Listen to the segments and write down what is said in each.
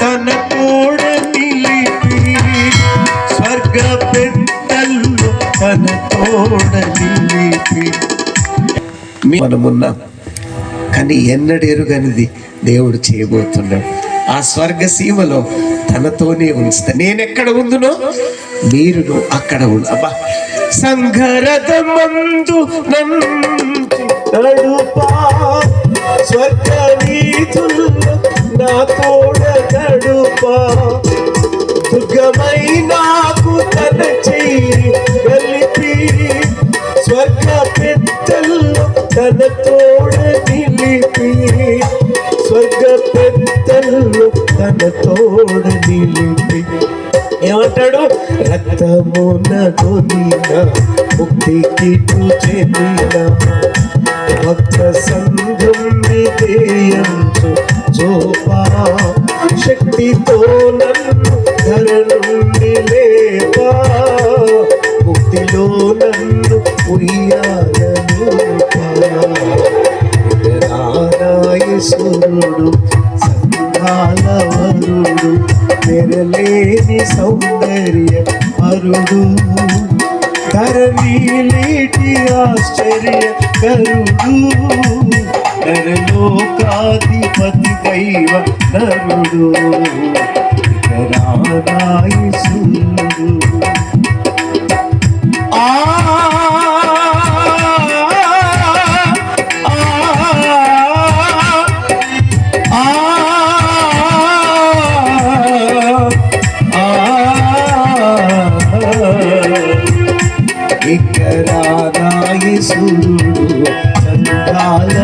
తన తోడ నిలిపి స్వర్గ పెద్దల్లో తన తోడ నిలిపి మనమున్నాం కానీ ఎన్నడెరుగనిది దేవుడు చేయబోతున్నాడు. ఆ స్వర్గ సీమలో తనతోనే ఉంచుతా. నేనెక్కడ ఉందునో మీరు అక్కడ ఉండు అబ్బా. సంఘరథ మందు నడుపా స్వర్గ స్వర్గ పెద్దలు తన తోడ నిలిపి ఏమంటాడు రక్తమున కొనిన ముక్తికి చెందిన భక్త సంఘం విధేయంచు చూపా నారాయసురుడు సంఘాలవరుడు తెరలేని సౌందర్య అరుడు ధరణీలేటి ఆశ్చర్య కరుడు. నరలోకాధిపతి దైవ నరుడు. రారాయసురుడు ఆ సూర్యుడు సంతాల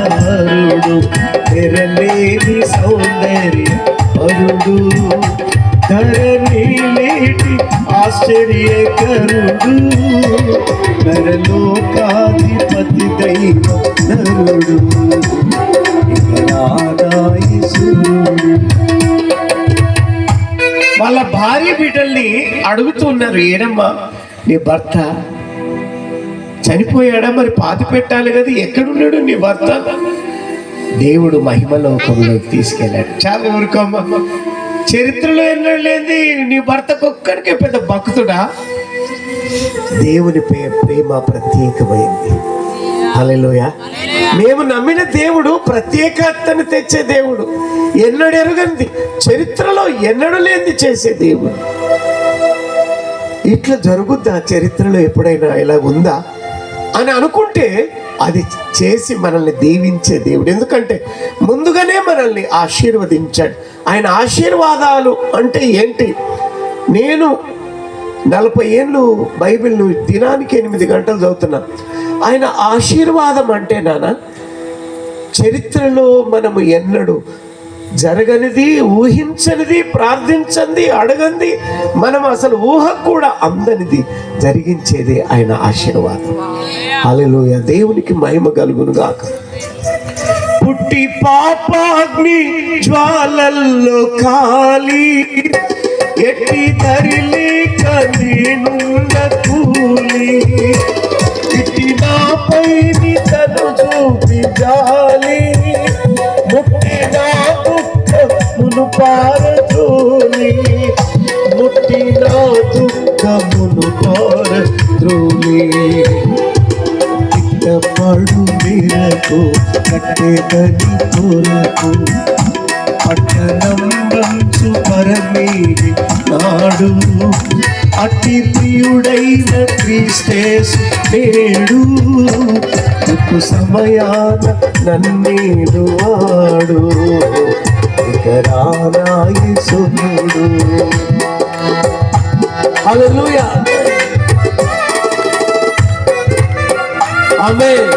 తెరలేని సౌందర్య వరుడు ధరణిలేటి ఆశ్చర్యకరుడు. నరలోకాధిపతి దైవ నరుడు వాళ్ళ భార్య బిడ్డల్ని అడుగుతున్నారు ఏనమ్మా నీ భర్త చనిపోయాడా? మరి పాతి పెట్టాలి కదా ఎక్కడున్నాడు నీ భర్త? దేవుడు మహిమలోకంలోకి తీసుకెళ్ళాడు. చాలా ఊరుకోమ్మా చరిత్రలో ఎన్నో లేని నీ భర్తకు ఒక్కడికే పెద్ద భక్తుడా? దేవుని ప్రేమ ప్రత్యేకమైంది. హల్లెలూయ. మేము నమ్మిన దేవుడు ప్రత్యేకతను తెచ్చే దేవుడు. ఎన్నడు చరిత్రలో ఎన్నడు లేనిది చేసే దేవుడు. ఇట్లా జరుగుద్దా? చరిత్రలో ఎప్పుడైనా ఇలా ఉందా? అని అనుకుంటే అది చేసి మనల్ని దీవించే దేవుడు. ఎందుకంటే ముందుగానే మనల్ని ఆశీర్వదించాడు. ఆయన ఆశీర్వాదాలు అంటే ఏంటి? నేను నలభై ఏళ్ళు బైబిల్ను దినానికి ఎనిమిది గంటలు చదువుతున్నా. ఆయన ఆశీర్వాదం అంటే నాన్న చరిత్రలో మనము ఎన్నడూ జరగనిది ఊహించనిది ప్రార్థించంది అడగంది మనం అసలు ఊహ కూడా అందనిది జరిగించేది ఆయన ఆశీర్వాదం. అలలోయ దేవునికి మహిమ కలుగును గాక. పుట్టి పాపాగ్ని జ్వాలల్లో కాలి ఎట్టి తరిలి కనీనుండ కూలి. పారద్రోలి ముట్టి నా దుఃఖమును పారద్రోలి. పడు మేరకు కట్టేదని కొరకు పట్టణం రంచు పరమే నాడు. అతి ప్రియుడైన క్రీస్తేసు నేడు సమయాన నన్నేడు వాడు. ఇక రానాయి సునుడు హల్లెలూయా ఆమేన్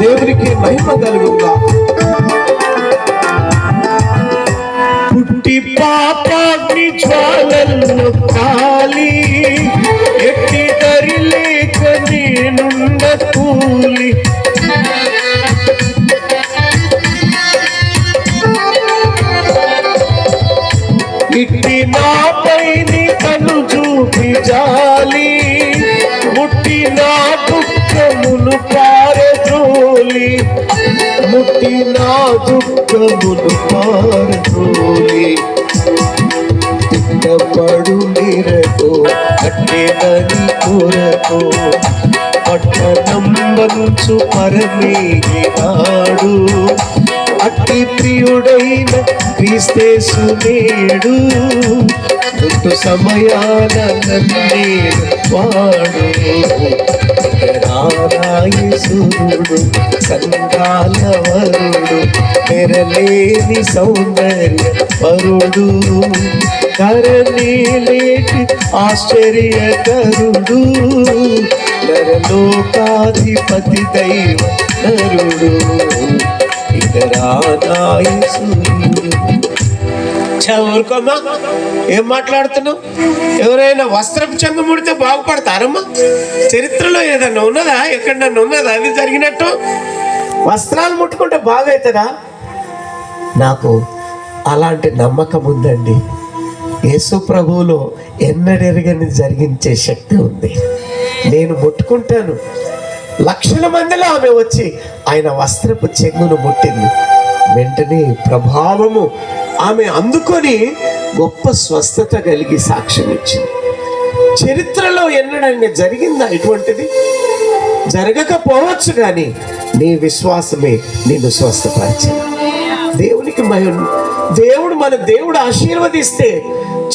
దేవునికి మహిమ కలుగుగా పుట్టి పాపాగ్ని జ్వాలల్లో కాలి పాపమును పారతోలి తిట్టపడు నిరతో కట్టెదని కొరతో. పట్టణంబనుచు పరమేగినాడు అట్టి ప్రియుడైన క్రీస్తేసు నేడు. పుట్టు సమయాన నన్నేడు వాడు. రారాయసురుడు సంఘాల వరుడు తెరలేని సౌందర్య వరుడు కరనేలేటి ఆశ్చర్యకరుడు నరలోకాధిపతి దైవ నరుడు ఇతరానాయసురుడు ఊరుకోమ్మా? ఏం మాట్లాడుతున్నావు? ఎవరైనా వస్త్రపు చెంగు ముడితే బాగుపడతారమ్మా? చరిత్రలో ఏదన్నా ఉన్నదా? ఎక్కడన్నా ఉన్నదా? అది జరిగినట్టు? వస్త్రాలు ముట్టుకుంటే బాగవుతుందా నాకు అలాంటి నమ్మకం ఉందండి. యేసు ప్రభువులో ఎన్నడెరగని జరిగించే శక్తి ఉంది. నేను ముట్టుకుంటాను. లక్షల మందిలో ఆమె వచ్చి ఆయన వస్త్రపు చెంగును ముట్టింది. వెంటనే ప్రభావము ఆమె అందుకొని గొప్ప స్వస్థత కలిగి సాక్ష్యం ఇచ్చింది. చరిత్రలో ఎన్నడంగా జరిగిందా ఇటువంటిది? జరగకపోవచ్చు కానీ నీ విశ్వాసమే నిన్ను స్వస్థపరిచింది. దేవునికి మహిమ దేవుడు మన దేవుడు ఆశీర్వదిస్తే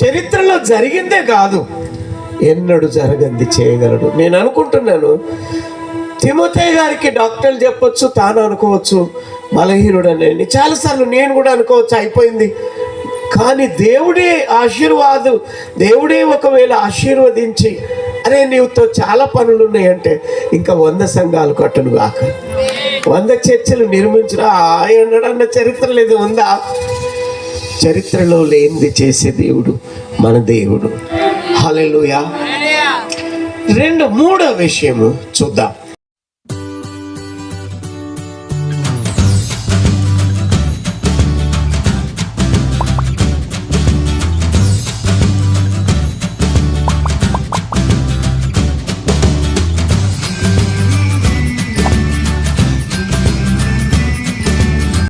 చరిత్రలో జరిగిందే కాదు ఎన్నడు జరగంది చేయగలడు. నేను అనుకుంటున్నాను తిమోతయ్య గారికి డాక్టర్లు చెప్పొచ్చు తాను అనుకోవచ్చు బలహీనుడనండి చాలాసార్లు నేను కూడా అనుకోవచ్చు అయిపోయింది. కానీ దేవుడే ఆశీర్వాదు దేవుడే ఒకవేళ ఆశీర్వదించి అరే నీవుతో చాలా పనులు ఉన్నాయంటే ఇంకా వంద సంఘాలు కట్టును కాక వంద చర్చలు నిర్మించిన ఆయనడన్న చరిత్ర లేదు ఉందా చరిత్రలో లేనిది చేసే దేవుడు మన దేవుడు. హల్లెలూయా. రెండు మూడో విషయము చూద్దాం.